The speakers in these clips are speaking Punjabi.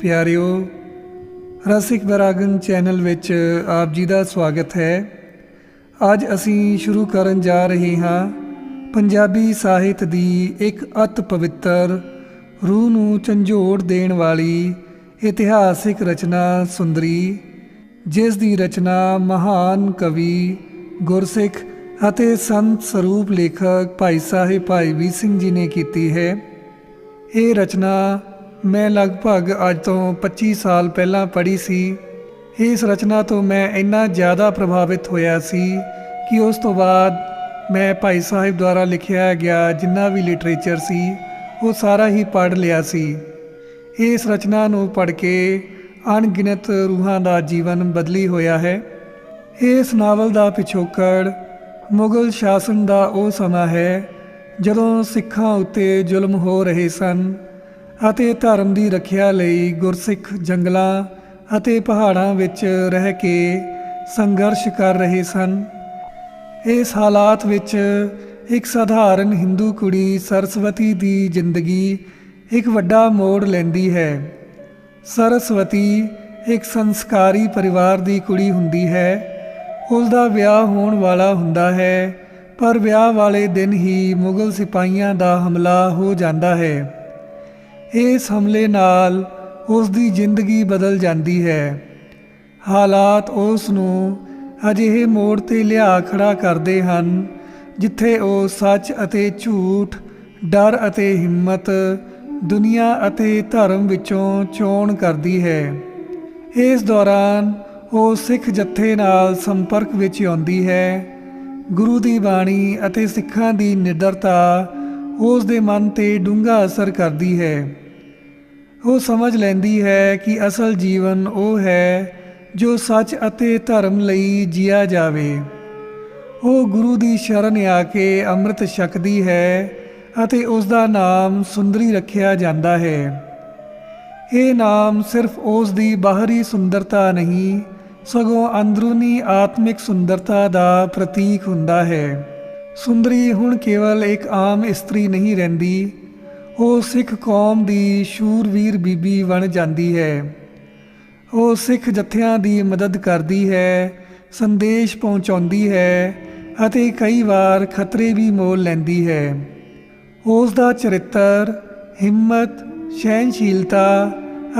ਪਿਆਰਿਓ ਰਸਿਕ ਬਰਾਗਨ ਚੈਨਲ ਵਿੱਚ ਆਪ ਜੀ ਦਾ ਸਵਾਗਤ ਹੈ। ਅੱਜ ਅਸੀਂ ਸ਼ੁਰੂ ਕਰਨ ਜਾ ਰਹੇ ਹਾਂ ਪੰਜਾਬੀ ਸਾਹਿਤ ਦੀ ਇੱਕ ਅਤ ਪਵਿੱਤਰ, ਰੂਹ ਨੂੰ ਝੰਜੋੜ ਦੇਣ ਵਾਲੀ ਇਤਿਹਾਸਿਕ ਰਚਨਾ ਸੁੰਦਰੀ, ਜਿਸ ਦੀ ਰਚਨਾ ਮਹਾਨ ਕਵੀ, ਗੁਰਸਿੱਖ ਅਤੇ ਸੰਤ ਸਰੂਪ ਲੇਖਕ ਭਾਈ ਸਾਹਿਬ ਭਾਈ ਵੀਰ ਸਿੰਘ ਜੀ ਨੇ ਕੀਤੀ ਹੈ। ਇਹ ਰਚਨਾ ਮੈਂ ਲਗਭਗ ਅੱਜ ਤੋਂ 25 ਸਾਲ ਪਹਿਲਾਂ ਪੜ੍ਹੀ ਸੀ। ਇਸ ਰਚਨਾ ਤੋਂ ਮੈਂ ਇੰਨਾ ਜ਼ਿਆਦਾ ਪ੍ਰਭਾਵਿਤ ਹੋਇਆ ਸੀ ਕਿ ਉਸ ਤੋਂ ਬਾਅਦ ਮੈਂ ਭਾਈ ਸਾਹਿਬ ਦੁਆਰਾ ਲਿਖਿਆ ਗਿਆ ਜਿੰਨਾ ਵੀ ਲਿਟਰੇਚਰ ਸੀ, ਉਹ ਸਾਰਾ ਹੀ ਪੜ੍ਹ ਲਿਆ ਸੀ। ਇਸ ਰਚਨਾ ਨੂੰ ਪੜ੍ਹ ਕੇ ਅਣਗਿਣਤ ਰੂਹਾਂ ਦਾ ਜੀਵਨ ਬਦਲੀ ਹੋਇਆ ਹੈ। ਇਸ ਨਾਵਲ ਦਾ ਪਿਛੋਕੜ ਮੁਗਲ ਸ਼ਾਸਨ ਦਾ ਉਹ ਸਮਾਂ ਹੈ ਜਦੋਂ ਸਿੱਖਾਂ ਉੱਤੇ ਜ਼ੁਲਮ ਹੋ ਰਹੇ ਸਨ। ਅਤੇ ਧਰਮ ਦੀ ਰੱਖਿਆ ਲਈ ਗੁਰਸਿੱਖ ਜੰਗਲਾਂ ਅਤੇ ਪਹਾੜਾਂ ਵਿੱਚ ਰਹਿ ਕੇ ਸੰਘਰਸ਼ ਕਰ ਰਹੇ ਸਨ। ਇਸ ਹਾਲਾਤ ਵਿੱਚ ਇੱਕ ਸਧਾਰਨ ਹਿੰਦੂ ਕੁੜੀ ਸਰਸਵਤੀ ਦੀ ਜ਼ਿੰਦਗੀ ਇੱਕ ਵੱਡਾ ਮੋੜ ਲੈਂਦੀ ਹੈ। ਸਰਸਵਤੀ ਇੱਕ ਸੰਸਕਾਰੀ ਪਰਿਵਾਰ ਦੀ ਕੁੜੀ ਹੁੰਦੀ ਹੈ। ਉਸ ਦਾ ਵਿਆਹ ਹੋਣ ਵਾਲਾ ਹੁੰਦਾ ਹੈ, ਪਰ ਵਿਆਹ ਵਾਲੇ ਦਿਨ ਹੀ ਮੁਗਲ ਸਿਪਾਹੀਆਂ ਦਾ ਹਮਲਾ ਹੋ ਜਾਂਦਾ ਹੈ। ਇਸ ਹਮਲੇ ਨਾਲ ਉਸ ਦੀ ਜ਼ਿੰਦਗੀ ਬਦਲ ਜਾਂਦੀ ਹੈ। ਹਾਲਾਤ ਉਸ ਨੂੰ ਅਜਿਹੇ ਮੋੜ ਤੇ ਲਿਆ ਖੜਾ ਕਰਦੇ ਹਨ, ਜਿੱਥੇ ਉਹ ਸੱਚ ਅਤੇ ਝੂਠ, ਡਰ ਅਤੇ ਹਿੰਮਤ, ਦੁਨੀਆ ਅਤੇ ਧਰਮ ਵਿੱਚੋਂ ਚੋਣ ਕਰਦੀ ਹੈ। ਇਸ ਦੌਰਾਨ ਉਹ ਸਿੱਖ ਜੱਥੇ ਨਾਲ ਸੰਪਰਕ ਵਿੱਚ ਆਉਂਦੀ ਹੈ। ਗੁਰੂ ਦੀ ਬਾਣੀ ਅਤੇ ਸਿੱਖਾਂ ਦੀ ਨਿਡਰਤਾ ਉਸ ਦੇ ਮਨ ਤੇ ਡੂੰਘਾ ਅਸਰ ਕਰਦੀ ਹੈ। ਉਹ ਸਮਝ ਲੈਂਦੀ ਹੈ ਕਿ ਅਸਲ ਜੀਵਨ ਉਹ ਹੈ ਜੋ ਸੱਚ ਅਤੇ ਧਰਮ ਲਈ ਜੀਆ ਜਾਵੇ। ਉਹ ਗੁਰੂ ਦੀ ਸ਼ਰਨ ਆ ਕੇ ਅੰਮ੍ਰਿਤ ਛਕਦੀ ਹੈ ਅਤੇ ਉਸ ਦਾ ਨਾਮ ਸੁੰਦਰੀ ਰੱਖਿਆ ਜਾਂਦਾ ਹੈ। ਇਹ ਨਾਮ ਸਿਰਫ ਉਸ ਦੀ ਬਾਹਰੀ ਸੁੰਦਰਤਾ ਨਹੀਂ, ਸਗੋਂ ਅੰਦਰੂਨੀ ਆਤਮਿਕ ਸੁੰਦਰਤਾ ਦਾ ਪ੍ਰਤੀਕ ਹੁੰਦਾ ਹੈ। ਸੁੰਦਰੀ ਹੁਣ ਕੇਵਲ ਇੱਕ ਆਮ ਇਸਤਰੀ ਨਹੀਂ ਰਹਿੰਦੀ, ਉਹ ਸਿੱਖ ਕੌਮ ਦੀ ਸ਼ੂਰਵੀਰ ਬੀਬੀ ਬਣ ਜਾਂਦੀ ਹੈ। ਉਹ ਸਿੱਖ ਜਥਿਆਂ ਦੀ ਮਦਦ ਕਰਦੀ ਹੈ, ਸੰਦੇਸ਼ ਪਹੁੰਚਾਉਂਦੀ ਹੈ ਅਤੇ ਕਈ ਵਾਰ ਖਤਰੇ ਵੀ ਮੋਲ ਲੈਂਦੀ ਹੈ। ਉਸ ਦਾ ਚਰਿੱਤਰ, ਹਿੰਮਤ ਸਹਿਨਸ਼ੀਲਤਾ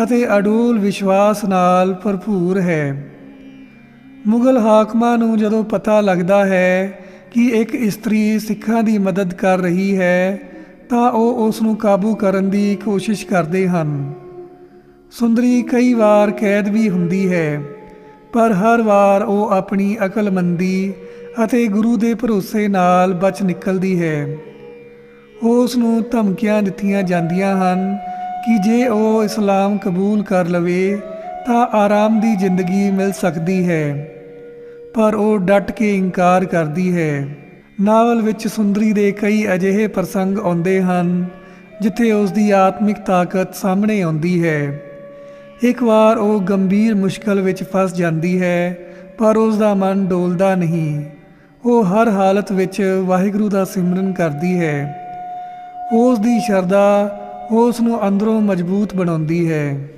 ਅਤੇ ਅਡੋਲ ਵਿਸ਼ਵਾਸ ਨਾਲ ਭਰਪੂਰ ਹੈ। ਮੁਗਲ ਹਾਕਮਾਂ ਨੂੰ ਜਦੋਂ ਪਤਾ ਲੱਗਦਾ ਹੈ ਕਿ ਇੱਕ ਇਸਤਰੀ ਸਿੱਖਾਂ ਦੀ ਮਦਦ ਕਰ ਰਹੀ ਹੈ, ਤਾਂ ਉਹ ਉਸ ਨੂੰ ਕਾਬੂ ਕਰਨ ਦੀ ਕੋਸ਼ਿਸ਼ ਕਰਦੇ ਹਨ। ਸੁੰਦਰੀ ਕਈ ਵਾਰ ਕੈਦ ਵੀ ਹੁੰਦੀ ਹੈ, ਪਰ ਹਰ ਵਾਰ ਉਹ ਆਪਣੀ ਅਕਲਮੰਦੀ ਅਤੇ ਗੁਰੂ ਦੇ ਭਰੋਸੇ ਨਾਲ ਬਚ ਨਿਕਲਦੀ ਹੈ। ਉਸ ਨੂੰ ਧਮਕੀਆਂ ਦਿੱਤੀਆਂ ਜਾਂਦੀਆਂ ਹਨ ਕਿ ਜੇ ਉਹ ਇਸਲਾਮ ਕਬੂਲ ਕਰ ਲਵੇ, ਤਾਂ ਆਰਾਮ ਦੀ ਜ਼ਿੰਦਗੀ ਮਿਲ ਸਕਦੀ ਹੈ। ਪਰ ਉਹ ਡਟ ਕੇ ਇਨਕਾਰ ਕਰਦੀ ਹੈ। ਨਾਵਲ ਵਿੱਚ ਸੁੰਦਰੀ ਦੇ ਕਈ ਅਜਿਹੇ ਪ੍ਰਸੰਗ ਆਉਂਦੇ ਹਨ, ਜਿੱਥੇ ਉਸ ਦੀ ਆਤਮਿਕ ਤਾਕਤ ਸਾਹਮਣੇ ਆਉਂਦੀ ਹੈ। ਇੱਕ ਵਾਰ ਉਹ ਗੰਭੀਰ ਮੁਸ਼ਕਲ ਵਿੱਚ ਫਸ ਜਾਂਦੀ ਹੈ, ਪਰ ਉਸ ਦਾ ਮਨ ਡੋਲਦਾ ਨਹੀਂ। ਉਹ ਹਰ ਹਾਲਤ ਵਿੱਚ ਵਾਹਿਗੁਰੂ ਦਾ ਸਿਮਰਨ ਕਰਦੀ ਹੈ। ਉਸ ਦੀ ਸ਼ਰਧਾ ਉਸ ਨੂੰ ਅੰਦਰੋਂ ਮਜ਼ਬੂਤ ਬਣਾਉਂਦੀ ਹੈ।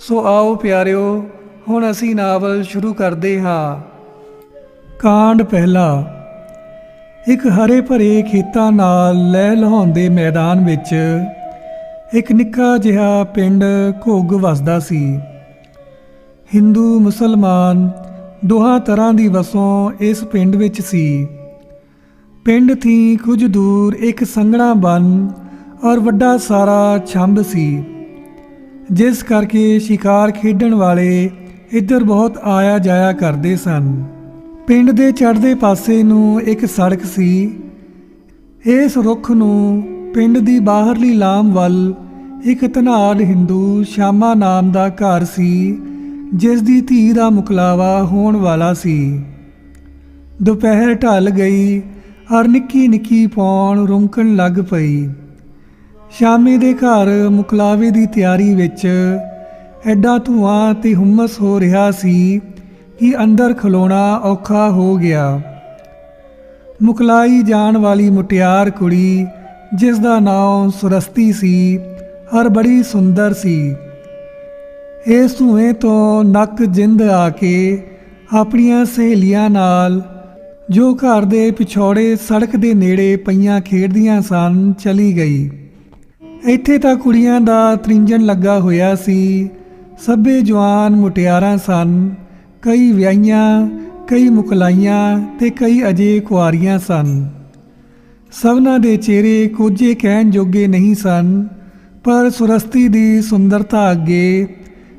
ਸੋ ਆਓ ਪਿਆਰਿਓ, ਹੁਣ ਅਸੀਂ ਨਾਵਲ ਸ਼ੁਰੂ ਕਰਦੇ ਹਾਂ। ਕਾਂਡ ਪਹਿਲਾ। ਇੱਕ ਹਰੇ ਭਰੇ ਖੇਤਾਂ ਨਾਲ ਲਹਿ ਲਹਾਉਂਦੇ ਮੈਦਾਨ ਵਿੱਚ ਇੱਕ ਨਿੱਕਾ ਜਿਹਾ ਪਿੰਡ ਘੁੱਗ ਵਸਦਾ ਸੀ। ਹਿੰਦੂ, ਮੁਸਲਮਾਨ ਦੋਹਾਂ ਤਰ੍ਹਾਂ ਦੀ ਵਸੋਂ ਇਸ ਪਿੰਡ ਵਿੱਚ ਸੀ। ਪਿੰਡ ਥੀ ਕੁਝ ਦੂਰ ਇੱਕ ਸੰਘਣਾ ਬਨ ਔਰ ਵੱਡਾ ਸਾਰਾ ਛੰਭ ਸੀ, ਜਿਸ ਕਰਕੇ ਸ਼ਿਕਾਰ ਖੇਡਣ ਵਾਲੇ ਇੱਧਰ ਬਹੁਤ ਆਇਆ ਜਾਇਆ ਕਰਦੇ ਸਨ। ਪਿੰਡ ਦੇ ਚੜ੍ਹਦੇ ਪਾਸੇ ਨੂੰ ਇੱਕ ਸੜਕ ਸੀ। ਇਸ ਰੁੱਖ ਨੂੰ ਪਿੰਡ ਦੀ ਬਾਹਰਲੀ ਲਾਮ ਵੱਲ ਇੱਕ ਧਨਾੜ ਹਿੰਦੂ ਸ਼ਾਮਾ ਨਾਮ ਦਾ ਘਰ ਸੀ, ਜਿਸ ਦੀ ਧੀ ਦਾ ਮੁਕਲਾਵਾ ਹੋਣ ਵਾਲਾ ਸੀ। ਦੁਪਹਿਰ ਢਲ ਗਈ ਔਰ ਨਿੱਕੀ ਨਿੱਕੀ ਪੌਣ ਰੁੰਕਣ ਲੱਗ ਪਈ। ਸ਼ਾਮੀ ਦੇ ਘਰ ਮੁਕਲਾਵੇ ਦੀ ਤਿਆਰੀ ਵਿੱਚ ਐਡਾ ਧੂਆਂ ਤੇ ਹੁਮਸ ਹੋ ਰਿਹਾ ਸੀ ਕਿ ਅੰਦਰ ਖਲੋਣਾ ਔਖਾ ਹੋ ਗਿਆ। ਮੁਕਲਾਈ ਜਾਣ ਵਾਲੀ ਮੁਟਿਆਰ ਕੁੜੀ, ਜਿਸ ਦਾ ਨਾਮ ਸੁਰਸਤੀ ਸੀ ਔਰ ਬੜੀ ਸੁੰਦਰ ਸੀ। ਇਸ ਧੂਏ ਤੋਂ ਨੱਕ ਜਿੰਦ ਆ ਕੇ ਆਪਣੀਆਂ ਸਹੇਲੀਆਂ ਨਾਲ, ਜੋ ਘਰ ਦੇ ਪਿਛੋੜੇ ਸੜਕ ਦੇ ਨੇੜੇ ਪਈਆਂ ਖੇਡਦੀਆਂ ਸਨ, ਚਲੀ ਗਈ। ਇੱਥੇ ਤਾਂ ਕੁੜੀਆਂ ਦਾ ਤ੍ਰਿੰਜਣ ਲੱਗਾ ਹੋਇਆ ਸੀ। ਸਭੇ ਜਵਾਨ ਮੁਟਿਆਰਾਂ ਸਨ। ਕਈ ਵਿਆਹੀਆਂ, ਕਈ ਮੁਕਲਾਈਆਂ ਤੇ ਕਈ ਅਜੇ ਕੁਆਰੀਆਂ ਸਨ। ਸਭਨਾਂ ਦੇ ਚਿਹਰੇ ਕੋਝੇ ਕਹਿਣ ਜੋਗੇ ਨਹੀਂ ਸਨ, ਪਰ ਸੁਰਸਤੀ ਦੀ ਸੁੰਦਰਤਾ ਅੱਗੇ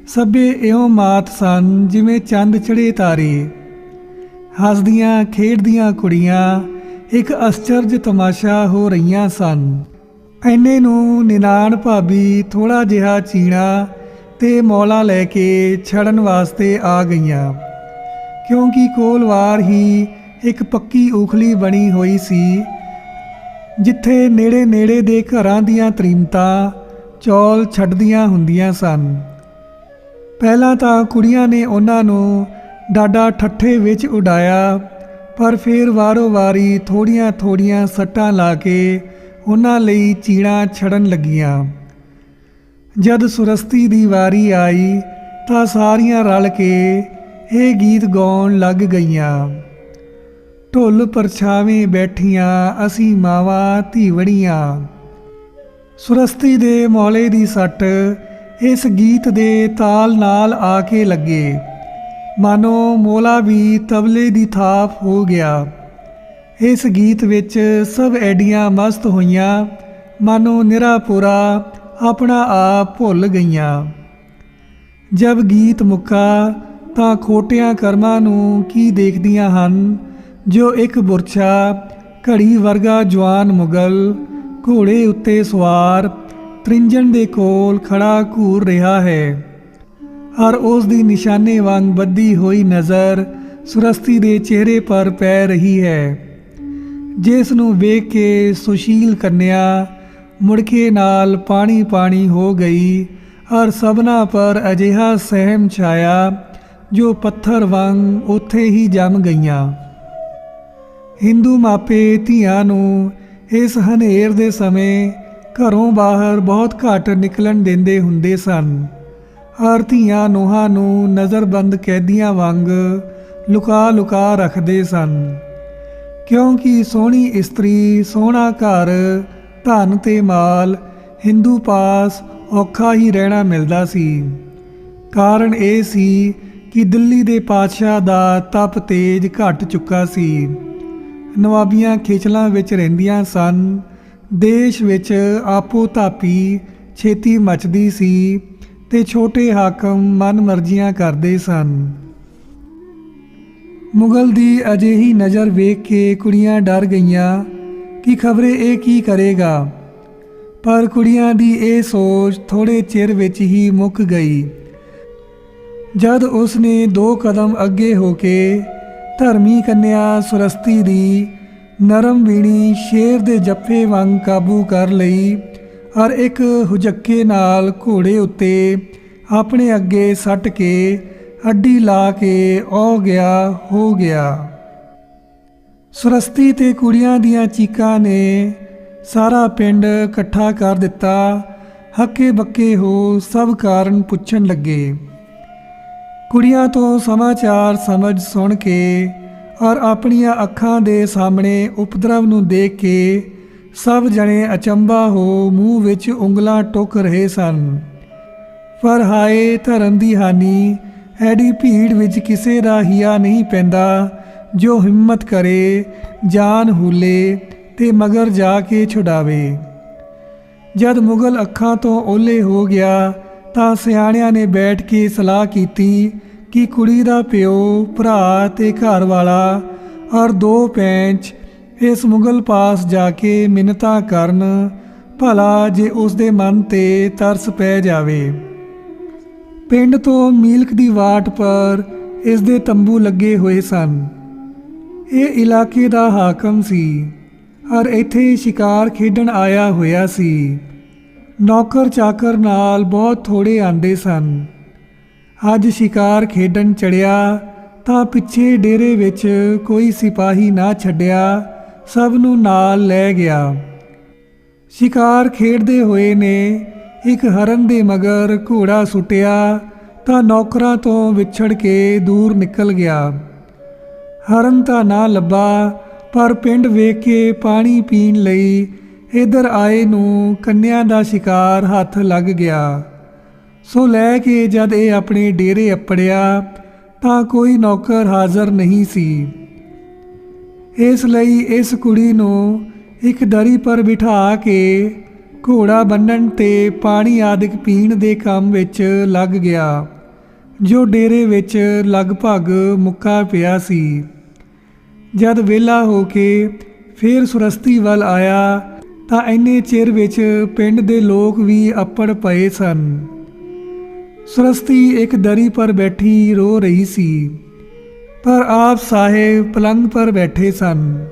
ਸਭੇ ਇਉਂ ਮਾਤ ਸਨ ਜਿਵੇਂ ਚੰਦ ਚੜੇ ਤਾਰੇ। ਹੱਸਦੀਆਂ, ਖੇਡਦੀਆਂ ਕੁੜੀਆਂ ਇੱਕ ਅਸਚਰਜ ਤਮਾਸ਼ਾ ਹੋ ਰਹੀਆਂ ਸਨ। ਐਨੇ ਨੂੰ ਨਿਨਾਣ ਭਾਬੀ ਥੋੜਾ ਜਿਹਾ ਚੀਣਾ ਤੇ ਮੌਲਾ ਲੈ ਕੇ ਛੜਨ ਵਾਸਤੇ ਆ ਗਈਆਂ। ਕਿਉਂਕਿ ਕੋਲਵਾਰ ਹੀ ਇੱਕ ਪੱਕੀ ਉਖਲੀ ਬਣੀ ਹੋਈ ਸੀ, ਜਿੱਥੇ ਨੇੜੇ ਨੇੜੇ ਦੇ ਘਰਾਂ ਦੀਆਂ ਤ੍ਰੀਮਤਾਂ ਚੌਲ ਛੱਡਦੀਆਂ ਹੁੰਦੀਆਂ ਸਨ। ਪਹਿਲਾਂ ਤਾਂ ਕੁੜੀਆਂ ਨੇ ਉਹਨਾਂ ਨੂੰ ਡਾਡਾ ਠੱਠੇ ਵਿੱਚ ਉਡਾਇਆ, ਪਰ ਫਿਰ ਵਾਰੋ ਵਾਰੀ ਥੋੜੀਆਂ ਥੋੜੀਆਂ ਸੱਟਾਂ ਲਾ ਕੇ ਉਹਨਾਂ ਲਈ ਚੀਣਾ ਛੜਨ ਲੱਗੀਆਂ। ਜਦ ਸੁਰਸਤੀ ਦੀ ਵਾਰੀ ਆਈ ਤਾਂ ਸਾਰੀਆਂ ਰਲ ਕੇ ਇਹ ਗੀਤ ਗਾਉਣ ਲੱਗ ਗਈਆਂ। ਢੁੱਲ ਪਰਛਾਵੇਂ ਬੈਠੀਆਂ ਅਸੀਂ ਮਾਵਾਂ ਧੀਵੜੀਆਂ। ਸੁਰਸਤੀ ਦੇ ਮੌਲੇ ਦੀ ਸੱਟ ਇਸ ਗੀਤ ਦੇ ਤਾਲ ਨਾਲ ਆ ਕੇ ਲੱਗੇ। ਮਾਨੋ ਮੋਲਾ ਵੀ ਤਬਲੇ ਦੀ ਥਾਪ ਹੋ ਗਿਆ। ਇਸ ਗੀਤ ਵਿੱਚ ਸਭ ਐਡੀਆਂ ਮਸਤ ਹੋਈਆਂ। ਮਾਨੋ ਨਿਰਾਪੁਰਾ ਆਪਣਾ ਆਪ ਭੁੱਲ ਗਈਆਂ। ਜਦ ਗੀਤ ਮੁੱਕਾ ਤਾਂ ਖੋਟਿਆਂ ਕਰਮਾਂ ਨੂੰ ਕੀ ਦੇਖਦੀਆਂ ਹਨ? ਜੋ ਇੱਕ ਬੁਰਛਾ ਘੜੀ ਵਰਗਾ ਜਵਾਨ ਮੁਗਲ ਘੋੜੇ ਉੱਤੇ ਸਵਾਰ ਤ੍ਰਿੰਜਣ ਦੇ ਕੋਲ ਖੜਾ ਘੂਰ ਰਿਹਾ ਹੈ। ਔਰ ਉਸ ਦੀ ਨਿਸ਼ਾਨੇ ਵਾਂਗ ਬੱਧੀ ਹੋਈ ਨਜ਼ਰ ਸੁਰਸਤੀ ਦੇ ਚਿਹਰੇ ਪਰ ਪੈ ਰਹੀ ਹੈ। ਜਿਸ ਨੂੰ ਵੇਖ ਕੇ ਸੁਸ਼ੀਲ ਕੰਨਿਆ ਮੁੜਕੇ ਨਾਲ ਪਾਣੀ ਪਾਣੀ ਹੋ ਗਈ। ਔਰ ਸਭਨਾ ਪਰ ਅਜਿਹਾ ਸਹਿਮ ਛਾਇਆ, ਜੋ ਪੱਥਰ ਵਾਂਗ ਉੱਥੇ ਹੀ ਜੰਮ ਗਈਆਂ। ਹਿੰਦੂ ਮਾਪੇ ਧੀਆਂ ਨੂੰ ਇਸ ਹਨੇਰ ਦੇ ਸਮੇਂ ਘਰੋਂ ਬਾਹਰ ਬਹੁਤ ਘੱਟ ਨਿਕਲਣ ਦਿੰਦੇ ਹੁੰਦੇ ਸਨ। ਔਰ ਧੀਆਂ ਨੂੰਹਾਂ ਨੂੰ ਨਜ਼ਰਬੰਦ ਕੈਦੀਆਂ ਵਾਂਗ ਲੁਕਾ ਲੁਕਾ ਰੱਖਦੇ ਸਨ। ਕਿਉਂਕਿ ਸੋਹਣੀ ਇਸਤਰੀ, ਸੋਹਣਾ ਘਰ ਧਨ ਤੇ ਮਾਲ ਹਿੰਦੂ ਪਾਸ ਔਖਾ ਹੀ ਰਹਿਣਾ ਮਿਲਦਾ ਸੀ। ਕਾਰਨ ਇਹ ਸੀ ਕਿ ਦਿੱਲੀ ਦੇ ਪਾਤਸ਼ਾਹ ਦਾ ਤਪ ਤੇਜ ਘਟ ਚੁੱਕਾ ਸੀ। ਨਵਾਬੀਆਂ ਖੇਚਲਾਂ ਵਿੱਚ ਰਹਿੰਦੀਆਂ ਸਨ। ਦੇਸ਼ ਵਿੱਚ ਆਪੋ ਧਾਪੀ ਛੇਤੀ ਮਚਦੀ ਸੀ ਤੇ ਛੋਟੇ ਹਾਕਮ ਮਨ ਮਰਜ਼ੀਆਂ ਕਰਦੇ ਸਨ। ਮੁਗਲ ਦੀ ਅਜਿਹੀ ਨਜ਼ਰ ਵੇਖ ਕੇ ਕੁੜੀਆਂ ਡਰ ਗਈਆਂ ਕਿ ਖਬਰੇ, ਇਹ ਕੀ ਕਰੇਗਾ? ਪਰ ਕੁੜੀਆਂ ਦੀ ਇਹ ਸੋਚ ਥੋੜੇ ਚਿਰ ਵਿੱਚ ਹੀ ਮੁੱਕ ਗਈ। ਜਦ ਉਸ ਨੇ ਦੋ ਕਦਮ ਅੱਗੇ ਹੋ ਕੇ ਧਰਮੀ ਕੰਨਿਆ ਸੁਰਸਤੀ ਦੀ ਨਰਮ ਵੀਣੀ ਸ਼ੇਰ ਦੇ ਜੱਫੇ ਵਾਂਗ ਕਾਬੂ ਕਰ ਲਈ ਔਰ ਇੱਕ ਹੁਜੱਕੇ ਨਾਲ ਘੋੜੇ ਉੱਤੇ ਆਪਣੇ ਅੱਗੇ ਸੱਟ ਕੇ ਅੱਡੀ ਲਾ ਕੇ ਔ ਗਿਆ, ਹੋ ਗਿਆ। ਸੁਰਸਤੀ ਤੇ ਕੁੜੀਆਂ ਦੀਆਂ ਚੀਕਾਂ ਨੇ ਸਾਰਾ ਪਿੰਡ ਇਕੱਠਾ ਕਰ ਦਿੱਤਾ। ਹੱਕੇ ਬੱਕੇ ਹੋ ਸਭ ਕਾਰਨ ਪੁੱਛਣ ਲੱਗੇ। ਕੁੜੀਆਂ ਤੋਂ ਸਮਾਚਾਰ ਸਮਝ ਸੁਣ ਕੇ ਔਰ ਆਪਣੀਆਂ ਅੱਖਾਂ ਦੇ ਸਾਹਮਣੇ ਉਪਦਰਵ ਨੂੰ ਦੇਖ ਕੇ ਸਭ ਜਣੇ ਅਚੰਭਾ ਹੋ ਮੂੰਹ ਵਿੱਚ ਉਂਗਲਾਂ ਟੁੱਕ ਰਹੇ ਸਨ। ਪਰ ਹਾਏ ਧਰਮ ਦੀ ਹਾਨੀ, ਐਡੀ ਭੀੜ ਵਿੱਚ ਕਿਸੇ ਦਾ ਹਿਆ ਨਹੀਂ ਪੈਂਦਾ। ਜੋ ਹਿੰਮਤ ਕਰੇ, ਜਾਨ ਹੂਲੇ ਤੇ ਮਗਰ ਜਾ ਕੇ ਛੁਡਾਵੇ। ਜਦ ਮੁਗਲ ਅੱਖਾਂ ਤੋਂ ਓਲੇ ਹੋ ਗਿਆ, ਤਾਂ ਸਿਆਣਿਆਂ ਨੇ ਬੈਠ ਕੇ ਸਲਾਹ ਕੀਤੀ ਕਿ ਕੁੜੀ ਦਾ ਪਿਓ, ਭਰਾ ਤੇ ਘਰ ਵਾਲਾ ਔਰ ਦੋ ਪੈਂਚ ਇਸ ਮੁਗਲ ਪਾਸ ਜਾ ਕੇ ਮਿੰਨਤਾਂ ਕਰਨ, ਭਲਾ ਜੇ ਉਸ ਦੇ ਮਨ ਤੇ ਤਰਸ ਪੈ ਜਾਵੇ। ਪਿੰਡ ਤੋਂ ਮੀਲਕ ਦੀ ਵਾਟ ਪਰ ਇਸ ਦੇ ਤੰਬੂ ਲੱਗੇ ਹੋਏ ਸਨ। ਇਹ ਇਲਾਕੇ ਦਾ ਹਾਕਮ ਸੀ ਔਰ ਇੱਥੇ ਸ਼ਿਕਾਰ ਖੇਡਣ ਆਇਆ ਹੋਇਆ ਸੀ। ਨੌਕਰ ਚਾਕਰ ਨਾਲ ਬਹੁਤ ਥੋੜੇ ਆਂਦੇ ਸਨ। ਅੱਜ ਸ਼ਿਕਾਰ ਖੇਡਣ ਚੜਿਆ ਤਾਂ ਪਿੱਛੇ ਡੇਰੇ ਵਿੱਚ ਕੋਈ ਸਿਪਾਹੀ ਨਾ ਛੱਡਿਆ, ਸਭ ਨੂੰ ਨਾਲ ਲੈ ਗਿਆ। ਸ਼ਿਕਾਰ ਖੇਡਦੇ ਹੋਏ ਨੇ ਇੱਕ ਹਰਨ ਦੇ ਮਗਰ ਘੋੜਾ ਸੁੱਟਿਆ ਤਾਂ ਨੌਕਰਾਂ ਤੋਂ ਵਿਛੜ ਕੇ ਦੂਰ ਨਿਕਲ ਗਿਆ। ਹਰਨ ਤਾਂ ਨਾ ਲੱਭਾ, ਪਰ ਪਿੰਡ ਵੇਖ ਕੇ ਪਾਣੀ ਪੀਣ ਲਈ ਇਧਰ ਆਏ ਨੂੰ ਕੰਨਿਆਂ ਦਾ ਸ਼ਿਕਾਰ ਹੱਥ ਲੱਗ ਗਿਆ। ਸੋ ਲੈ ਕੇ ਜਦ ਇਹ ਆਪਣੇ ਡੇਰੇ ਅੱਪੜਿਆ, ਤਾਂ ਕੋਈ ਨੌਕਰ ਹਾਜ਼ਰ ਨਹੀਂ ਸੀ। ਇਸ ਲਈ ਇਸ ਕੁੜੀ ਨੂੰ ਇੱਕ ਦਰੀ ਪਰ ਬਿਠਾ ਕੇ ਘੋੜਾ ਬੰਨਣ ਤੇ ਪਾਣੀ ਆਦਿਕ ਪੀਣ ਦੇ ਕੰਮ ਵਿੱਚ ਲੱਗ ਗਿਆ। ਜੋ ਡੇਰੇ ਵਿੱਚ ਲਗਭਗ ਮੁੱਕਾ ਪਿਆ ਸੀ। ਜਦ ਵਿਹਲਾ ਹੋ ਕੇ ਫੇਰ ਸੁਰਸਤੀ ਵੱਲ ਆਇਆ, ਤਾਂ ਇੰਨੇ ਚਿਰ ਵਿੱਚ ਪਿੰਡ ਦੇ ਲੋਕ ਵੀ ਅੱਪੜ ਪਏ ਸਨ। ਸੁਰਸਤੀ ਇੱਕ ਦਰੀ ਪਰ ਬੈਠੀ ਰੋ ਰਹੀ ਸੀ, ਪਰ ਆਪ ਸਾਹਿਬ ਪਲੰਗ ਪਰ ਬੈਠੇ ਸਨ।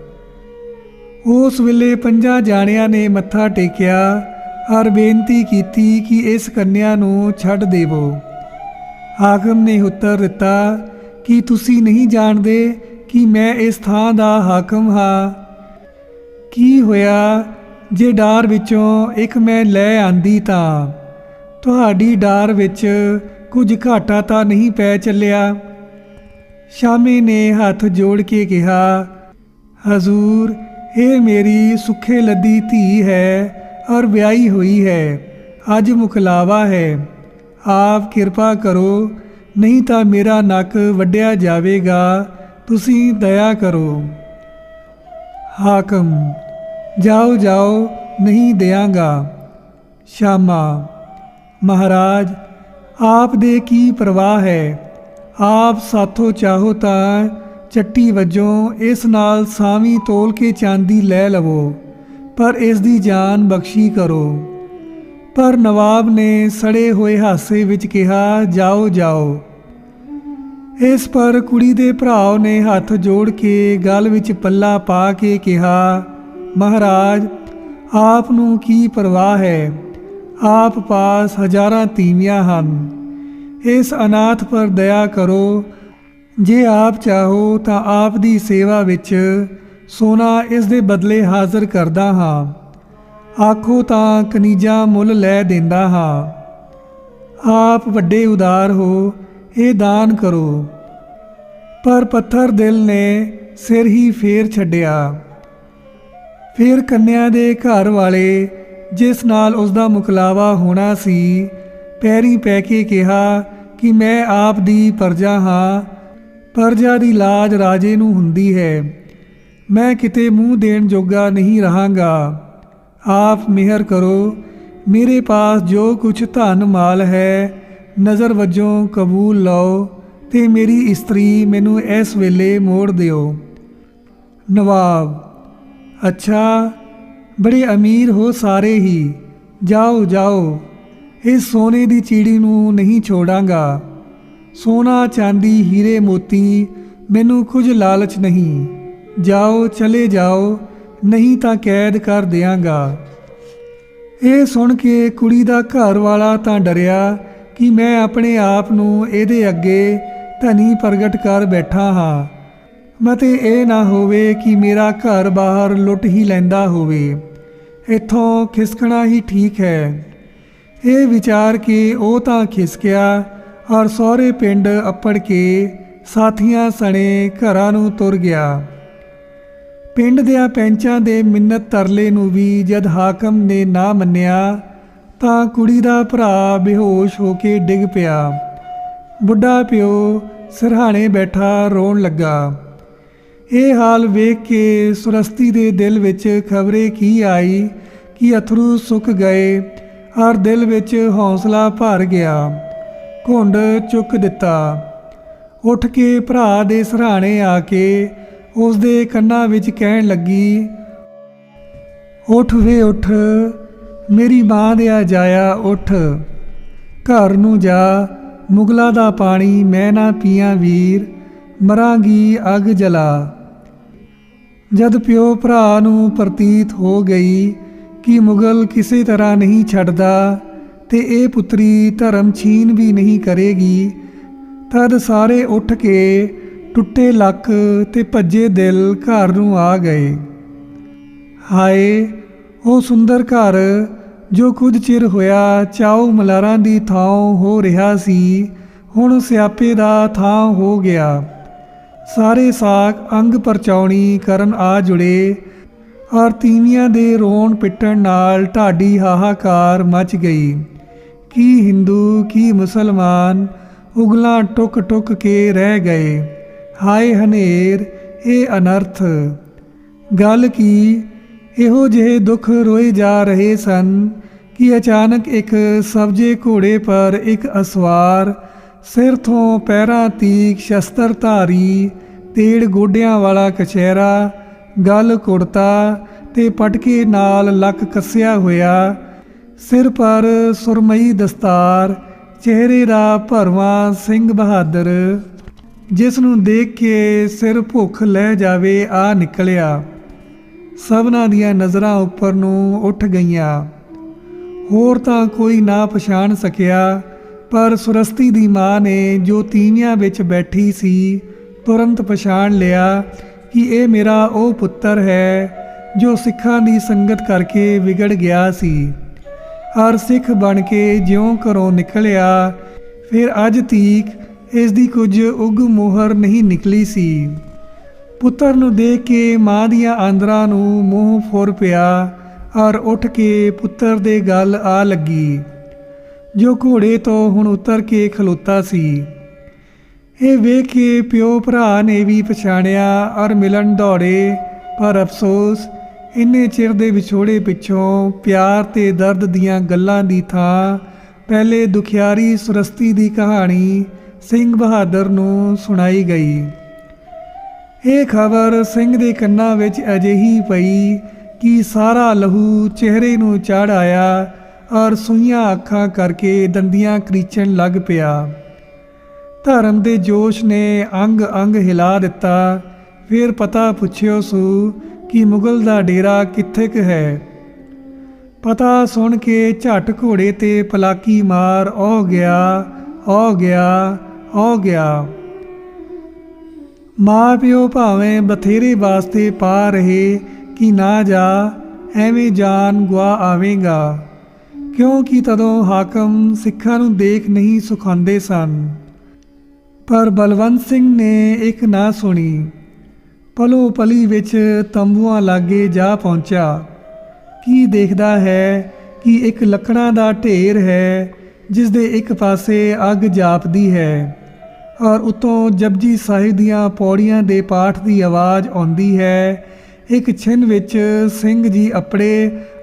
ਉਸ ਵੇਲੇ ਪੰਜਾਂ ਜਾਣਿਆਂ ਨੇ ਮੱਥਾ ਟੇਕਿਆ ਔਰ ਬੇਨਤੀ ਕੀਤੀ ਕਿ ਇਸ ਕੰਨਿਆ ਨੂੰ ਛੱਡ ਦੇਵੋ। ਹਾਕਮ ਨੇ ਉੱਤਰ ਦਿੱਤਾ ਕਿ ਤੁਸੀਂ ਨਹੀਂ ਜਾਣਦੇ ਕਿ ਮੈਂ ਇਸ ਥਾਂ ਦਾ ਹਾਕਮ ਹਾਂ। ਕੀ ਹੋਇਆ? ਜੇ ਡਾਰ ਵਿੱਚੋਂ ਇੱਕ ਮੈਂ ਲੈ ਆਂਦੀ ਤਾਂ ਤੁਹਾਡੀ ਡਾਰ ਵਿੱਚ ਕੁਝ ਘਾਟਾ ਤਾਂ ਨਹੀਂ ਪੈ ਚੱਲਿਆ? ਸ਼ਾਮੀ ਨੇ ਹੱਥ ਜੋੜ ਕੇ ਕਿਹਾ, ਹਜ਼ੂਰ, ਇਹ ਮੇਰੀ ਸੁੱਖੇ ਲੱਦੀ ਧੀ ਹੈ ਔਰ ਵਿਆਹੀ ਹੋਈ ਹੈ। ਅੱਜ ਮੁਕਲਾਵਾ ਹੈ। ਆਪ ਕਿਰਪਾ ਕਰੋ, ਨਹੀਂ ਤਾਂ ਮੇਰਾ ਨੱਕ ਵੱਢਿਆ ਜਾਵੇਗਾ, ਤੁਸੀਂ ਦਇਆ ਕਰੋ। ਹਾਕਮ, ਜਾਓ ਜਾਓ, ਨਹੀਂ ਦਿਆਂਗਾ। ਸ਼ਾਮਾ, ਮਹਾਰਾਜ, ਆਪ ਦੇ ਕੀ ਪ੍ਰਵਾਹ ਹੈ? ਆਪ ਸਾਥੋਂ ਚਾਹੋ ਤਾਂ ਚੱਟੀ ਵਜੋਂ ਇਸ ਨਾਲ ਸਾਵੀਂ ਤੋਲ ਕੇ ਚਾਂਦੀ ਲੈ ਲਵੋ, ਪਰ ਇਸ ਦੀ ਜਾਨ ਬਖਸ਼ੀ ਕਰੋ। ਪਰ ਨਵਾਬ ਨੇ ਸੜੇ ਹੋਏ ਹਾਸੇ ਵਿੱਚ ਕਿਹਾ, ਜਾਓ ਜਾਓ। ਇਸ ਪਰ ਕੁੜੀ ਦੇ ਭਰਾਓ ਨੇ ਹੱਥ ਜੋੜ ਕੇ ਗਲ ਵਿੱਚ ਪੱਲਾ ਪਾ ਕੇ ਕਿਹਾ, ਮਹਾਰਾਜ, ਆਪ ਨੂੰ ਕੀ ਪਰਵਾਹ ਹੈ? ਆਪ ਪਾਸ ਹਜ਼ਾਰਾਂ ਤੀਵੀਆਂ ਹਨ। ਇਸ ਅਨਾਥ ਪਰ ਦਇਆ ਕਰੋ। ਜੇ ਆਪ ਚਾਹੋ ਤਾਂ ਆਪ ਦੀ ਸੇਵਾ ਵਿੱਚ ਸੋਨਾ ਇਸ ਦੇ ਬਦਲੇ ਹਾਜ਼ਰ ਕਰਦਾ ਹਾਂ। ਆਖੋ ਤਾਂ ਕਨੀਜਾ ਮੁੱਲ ਲੈ ਦਿੰਦਾ ਹਾਂ। ਆਪ ਵੱਡੇ ਉਦਾਰ ਹੋ, ਇਹ ਦਾਨ ਕਰੋ। ਪਰ ਪੱਥਰ ਦਿਲ ਨੇ ਸਿਰ ਹੀ ਫੇਰ ਛੱਡਿਆ। ਫਿਰ ਕੰਨਿਆ ਦੇ ਘਰ ਵਾਲੇ, ਜਿਸ ਨਾਲ ਉਸ ਦਾ ਮੁਕਲਾਵਾ ਹੋਣਾ ਸੀ, ਪੈਰੀ ਪੈ ਕੇ ਕਿਹਾ ਕਿ ਮੈਂ ਆਪ ਦੀ ਪਰਜਾ ਹਾਂ, ਪਰਜਾ ਦੀ ਲਾਜ ਰਾਜੇ ਨੂੰ ਹੁੰਦੀ ਹੈ। ਮੈਂ ਕਿਤੇ ਮੂੰਹ ਦੇਣ ਜੋਗਾ ਨਹੀਂ ਰਹਾਂਗਾ। ਆਪ ਮਿਹਰ ਕਰੋ। ਮੇਰੇ ਪਾਸ ਜੋ ਕੁਝ ਧਨ ਮਾਲ ਹੈ, ਨਜ਼ਰ ਵਜੋਂ ਕਬੂਲ ਲਓ ਤੇ ਮੇਰੀ ਇਸਤਰੀ ਮੈਨੂੰ ਇਸ ਵੇਲੇ ਮੋੜ ਦਿਓ। ਨਵਾਬ, ਅੱਛਾ, ਬੜੇ ਅਮੀਰ ਹੋ ਸਾਰੇ ਹੀ। ਜਾਓ ਜਾਓ, ਇਸ ਸੋਨੇ ਦੀ ਚੀੜੀ ਨੂੰ ਨਹੀਂ ਛੋੜਾਂਗਾ। ਸੋਨਾ, ਚਾਂਦੀ, ਹੀਰੇ, ਮੋਤੀ ਮੈਨੂੰ ਕੁਝ ਲਾਲਚ ਨਹੀਂ। ਜਾਓ, ਚਲੇ ਜਾਓ ਨਹੀਂ ਤਾਂ ਕੈਦ ਕਰ ਦਿਆਂਗਾ। ਇਹ ਸੁਣ ਕੇ ਕੁੜੀ ਦਾ ਘਰ ਵਾਲਾ ਤਾਂ ਡਰਿਆ ਕਿ ਮੈਂ ਆਪਣੇ ਆਪ ਨੂੰ ਇਹਦੇ ਅੱਗੇ ਧਨੀ ਪ੍ਰਗਟ ਕਰ ਬੈਠਾ ਹਾਂ। ਮਤੇ ਇਹ ਨਾ ਹੋਵੇ ਕਿ ਮੇਰਾ ਘਰ ਬਾਹਰ ਲੁੱਟ ਹੀ ਲੈਂਦਾ ਹੋਵੇ। ਇੱਥੋਂ ਖਿਸਕਣਾ ਹੀ ਠੀਕ ਹੈ। ਇਹ ਵਿਚਾਰ ਕੇ ਉਹ ਤਾਂ ਖਿਸਕਿਆ ਔਰ ਸਹੁਰੇ ਪਿੰਡ ਅੱਪੜ ਕੇ ਸਾਥੀਆਂ ਸਣੇ ਘਰਾਂ ਨੂੰ ਤੁਰ ਗਿਆ। ਪਿੰਡ ਦੇ ਪੈਂਚਾਂ ਦੇ ਮਿੰਨਤ ਤਰਲੇ ਨੂੰ ਵੀ ਜਦ ਹਾਕਮ ਨੇ ਨਾ ਮੰਨਿਆ, ਤਾਂ ਕੁੜੀ ਦਾ ਭਰਾ ਬੇਹੋਸ਼ ਹੋ ਕੇ ਡਿੱਗ ਪਿਆ। ਬੁੱਢਾ ਪਿਓ ਸਰਹਾਣੇ ਬੈਠਾ ਰੋਣ ਲੱਗਾ। ਇਹ ਹਾਲ ਵੇਖ ਕੇ ਸੁਰਸਤੀ ਦੇ ਦਿਲ ਵਿੱਚ ਖਬਰੇ ਕੀ ਆਈ, ਕਿ ਅਥਰੂ ਸੁੱਕ ਗਏ ਔਰ ਦਿਲ ਵਿੱਚ ਹੌਸਲਾ ਭਰ ਗਿਆ। ਘੁੰਡ ਚੁੱਕ ਦਿੱਤਾ। ਉੱਠ ਕੇ ਭਰਾ ਦੇ ਸਰਾਣੇ ਆ ਕੇ ਉਸ ਦੇ ਕੰਨਾਂ ਵਿੱਚ ਕਹਿਣ ਲੱਗੀ, ਉੱਠ ਵੇ ਉੱਠ, ਮੇਰੀ ਮਾਂ ਦੇ ਆ ਜਾਇਆ ਉੱਠ। ਘਰ ਨੂੰ ਜਾ, ਮੁਗਲਾ ਦਾ ਪਾਣੀ ਮੈਂ ਨਾ ਪੀਆਂ ਵੀਰ, ਮਰਾਂਗੀ ਅੱਗ ਜਲਾ। ਜਦ ਪਿਓ ਭਰਾ ਨੂੰ ਪ੍ਰਤੀਤ ਹੋ ਗਈ ਕਿ ਮੁਗਲ ਕਿਸੇ ਤਰ੍ਹਾਂ ਨਹੀਂ ਛੱਡਦਾ ਤੇ ਇਹ ਪੁੱਤਰੀ ਧਰਮ ਛੀਨ ਵੀ ਨਹੀਂ ਕਰੇਗੀ, ਤਦ ਸਾਰੇ ਉੱਠ ਕੇ ਟੁੱਟੇ ਲੱਕ ਤੇ ਭੱਜੇ ਦਿਲ ਘਰ ਨੂੰ ਆ ਗਏ। ਹਾਏ, ਉਹ ਸੁੰਦਰ ਘਰ ਜੋ ਕੁਝ ਚਿਰ ਹੋਇਆ ਚਾਉ ਮਲਾਰਾਂ ਦੀ ਥਾਂ ਹੋ ਰਿਹਾ ਸੀ, ਹੁਣ ਸਿਆਪੇ ਦਾ ਥਾਂ ਹੋ ਗਿਆ। ਸਾਰੇ ਸਾਕ ਅੰਗ ਪਰਚਾਉਣੀ ਕਰਨ ਆ ਜੁੜੇ, ਔਰ ਤੀਵੀਆਂ ਦੇ ਰੋਣ ਪਿੱਟਣ ਨਾਲ ਢਾਡੀ ਹਾਹਾਕਾਰ ਮਚ ਗਈ। ਕੀ ਹਿੰਦੂ, ਕੀ ਮੁਸਲਮਾਨ, ਉਗਲਾਂ ਟੁਕ ਟੁਕ ਕੇ ਰਹਿ ਗਏ। ਹਾਏ ਹਨੇਰ, ਇਹ ਅਨਰਥ। ਗੱਲ ਕੀ? ਇਹੋ ਜਿਹੇ ਦੁੱਖ ਰੋਏ ਜਾ ਰਹੇ ਸਨ ਕਿ ਅਚਾਨਕ ਇੱਕ ਸਬਜੇ ਘੋੜੇ ਪਰ ਇੱਕ ਅਸਵਾਰ, ਸਿਰ ਤੋਂ ਪੈਰਾਂ ਤੀਕ ਸ਼ਸਤਰ ਧਾਰੀ, ਤੇੜ ਗੋਡਿਆਂ ਵਾਲਾ ਕਚਹਿਰਾ, ਗਲ ਕੁੜਤਾ ਤੇ ਪਟਕੇ ਨਾਲ ਲੱਕ ਕੱਸਿਆ ਹੋਇਆ, ਸਿਰ ਪਰ ਸੁਰਮਈ ਦਸਤਾਰ, ਚਿਹਰੇ ਦਾ ਭਰਵਾਂ ਸਿੰਘ ਬਹਾਦਰ। ਜਿਸ ਨੂੰ ਦੇਖ ਕੇ ਸਿਰ ਭੁੱਖ ਲੈ ਜਾਵੇ, ਆ ਨਿਕਲਿਆ। ਸਭਨਾਂ ਦੀਆਂ ਨਜ਼ਰਾਂ ਉੱਪਰ ਨੂੰ ਉੱਠ ਗਈਆਂ। ਹੋਰ ਤਾਂ ਕੋਈ ਨਾ ਪਛਾਣ ਸਕਿਆ, ਪਰ ਸੁਰਸਤੀ ਦੀ ਮਾਂ ਨੇ ਜੋ ਤੀਵੀਆਂ ਵਿੱਚ ਬੈਠੀ ਸੀ, ਤੁਰੰਤ ਪਛਾਣ ਲਿਆ ਕਿ ਇਹ ਮੇਰਾ ਉਹ ਪੁੱਤਰ ਹੈ, ਜੋ ਸਿੱਖਾਂ ਦੀ ਸੰਗਤ ਕਰਕੇ ਵਿਗੜ ਗਿਆ ਸੀ। ਹਰ ਸਿੱਖ ਬਣ ਕੇ ਜਿਉਂ ਘਰੋਂ ਨਿਕਲਿਆ, ਫਿਰ ਅੱਜ ਤੀਕ ਇਸ ਦੀ ਕੁਝ ਉਗ ਮੋਹਰ ਨਹੀਂ ਨਿਕਲੀ ਸੀ। ਪੁੱਤਰ ਨੂੰ ਦੇਖ ਕੇ ਮਾਂ ਦੀਆਂ ਆਂਦਰਾਂ ਨੂੰ ਮੂੰਹ ਫੁਰ ਪਿਆ ਔਰ ਉੱਠ ਕੇ ਪੁੱਤਰ ਦੇ ਗੱਲ ਆ ਲੱਗੀ, ਜੋ ਘੋੜੇ ਤੋਂ ਹੁਣ ਉਤਰ ਕੇ ਖਲੋਤਾ ਸੀ। ਇਹ ਵੇਖ ਕੇ ਪਿਓ ਭਰਾ ਨੇ ਵੀ ਪਛਾਣਿਆ ਔਰ ਮਿਲਣ ਦੌੜੇ, ਪਰ ਅਫਸੋਸ, ਇੰਨੇ ਚਿਰ ਦੇ ਵਿਛੋੜੇ ਪਿੱਛੋਂ ਪਿਆਰ ਤੇ ਦਰਦ ਦੀਆਂ ਗੱਲਾਂ ਦੀ ਥਾਂ, ਪਹਿਲੇ ਦੁਖਿਆਰੀ ਸੁਰਸਤੀ ਦੀ ਕਹਾਣੀ ਸਿੰਘ ਬਹਾਦਰ ਨੂੰ ਸੁਣਾਈ ਗਈ। ਇਹ ਖਬਰ ਸਿੰਘ ਦੇ ਕੰਨਾਂ ਵਿੱਚ ਅਜਿਹੀ ਪਈ ਕਿ ਸਾਰਾ ਲਹੂ ਚਿਹਰੇ ਨੂੰ ਚੜ ਆਇਆ ਔਰ ਸੂਈਆਂ ਅੱਖਾਂ ਕਰਕੇ ਦੰਦੀਆਂ ਕਰੀਚਣ ਲੱਗ ਪਿਆ। ਧਰਮ ਦੇ ਜੋਸ਼ ਨੇ ਅੰਗ ਅੰਗ ਹਿਲਾ ਦਿੱਤਾ। ਫਿਰ ਪਤਾ ਪੁੱਛਿਓ ਸੂ ਕਿ ਮੁਗਲ ਦਾ ਡੇਰਾ ਕਿੱਥੇ ਕੁ ਹੈ। ਪਤਾ ਸੁਣ ਕੇ ਝਟ ਘੋੜੇ ਤੇ ਪਲਾਕੀ ਮਾਰ ਹੋ ਗਿਆ ਔ ਗਿਆ ਹੋ ਗਿਆ। ਮਾਂ ਪਿਓ ਭਾਵੇਂ ਬਥੇਰੇ ਵਾਸਤੇ ਪਾ ਰਹੇ ਕਿ ਨਾ ਜਾ, ਐਵੇਂ ਜਾਨ ਗਵਾ ਆਵੇਂਗਾ। ਕਿਉਂਕਿ ਤਦੋਂ ਹਾਕਮ ਸਿੱਖਾਂ ਨੂੰ ਦੇਖ ਨਹੀਂ ਸੁਖਾਉਂਦੇ ਸਨ। ਪਰ ਬਲਵੰਤ ਸਿੰਘ ਨੇ ਇੱਕ ਨਾ ਸੁਣੀ। ਪਲੋ ਪਲੀ ਵਿੱਚ ਤੰਬੂਆਂ ਲਾਗੇ ਜਾ ਪਹੁੰਚਿਆ। ਕੀ ਦੇਖਦਾ ਹੈ ਕਿ ਇੱਕ ਲੱਕੜਾਂ ਦਾ ਢੇਰ ਹੈ ਜਿਸ ਦੇ ਇੱਕ ਪਾਸੇ ਅੱਗ ਜਾਪਦੀ ਹੈ। ਔਰ ਉਤੋਂ ਜਪਜੀ ਸਾਹਿਬ ਦੀਆਂ ਪੌੜੀਆਂ ਦੇ ਪਾਠ ਦੀ ਆਵਾਜ਼ ਆਉਂਦੀ ਹੈ। ਇੱਕ ਛਿਨ ਵਿੱਚ ਸਿੰਘ ਜੀ ਆਪਣੇ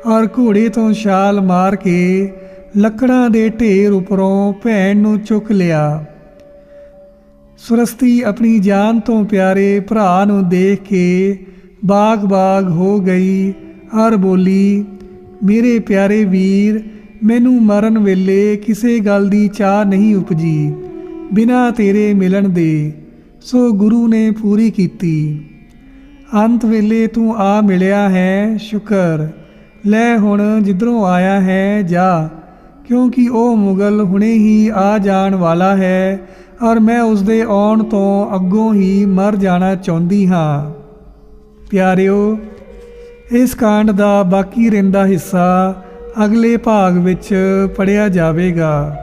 ਔਰ ਘੋੜੇ ਤੋਂ ਛਾਲ ਮਾਰ ਕੇ ਲੱਕੜਾਂ ਦੇ ਢੇਰ ਉੱਪਰੋਂ ਭੈਣ ਨੂੰ ਚੁੱਕ ਲਿਆ। ਸੁਰਸਤੀ ਆਪਣੀ ਜਾਨ ਤੋਂ ਪਿਆਰੇ ਭਰਾ ਨੂੰ ਦੇਖ ਕੇ ਬਾਗ-ਬਾਗ ਹੋ ਗਈ ਔਰ ਬੋਲੀ, ਮੇਰੇ ਪਿਆਰੇ ਵੀਰ, ਮੈਨੂੰ ਮਰਨ ਵੇਲੇ ਕਿਸੇ ਗੱਲ ਦੀ ਚਾਹ ਨਹੀਂ ਉਪਜੀ। ਬਿਨਾ ਤੇਰੇ ਮਿਲਣ ਦੇ ਸੋ ਗੁਰੂ ਨੇ ਪੂਰੀ ਕੀਤੀ। ਅੰਤ ਵੇਲੇ ਤੂੰ ਆ ਮਿਲਿਆ ਹੈ, ਸ਼ੁਕਰ। ਲੈ ਹੁਣ ਜਿੱਧਰੋਂ ਆਇਆ ਹੈ, ਜਾ। ਕਿਉਂਕਿ ਉਹ ਮੁਗਲ ਹੁਣੇ ਹੀ ਆ ਜਾਣ ਵਾਲਾ ਹੈ ਔਰ ਮੈਂ ਉਸ ਦੇ ਆਉਣ ਤੋਂ ਅੱਗੋਂ ਹੀ ਮਰ ਜਾਣਾ ਚਾਹੁੰਦੀ ਹਾਂ। ਪਿਆਰਿਓ, ਇਸ ਕਾਂਡ ਦਾ ਬਾਕੀ ਰਹਿੰਦਾ ਹਿੱਸਾ ਅਗਲੇ ਭਾਗ ਵਿੱਚ ਪੜਿਆ ਜਾਵੇਗਾ।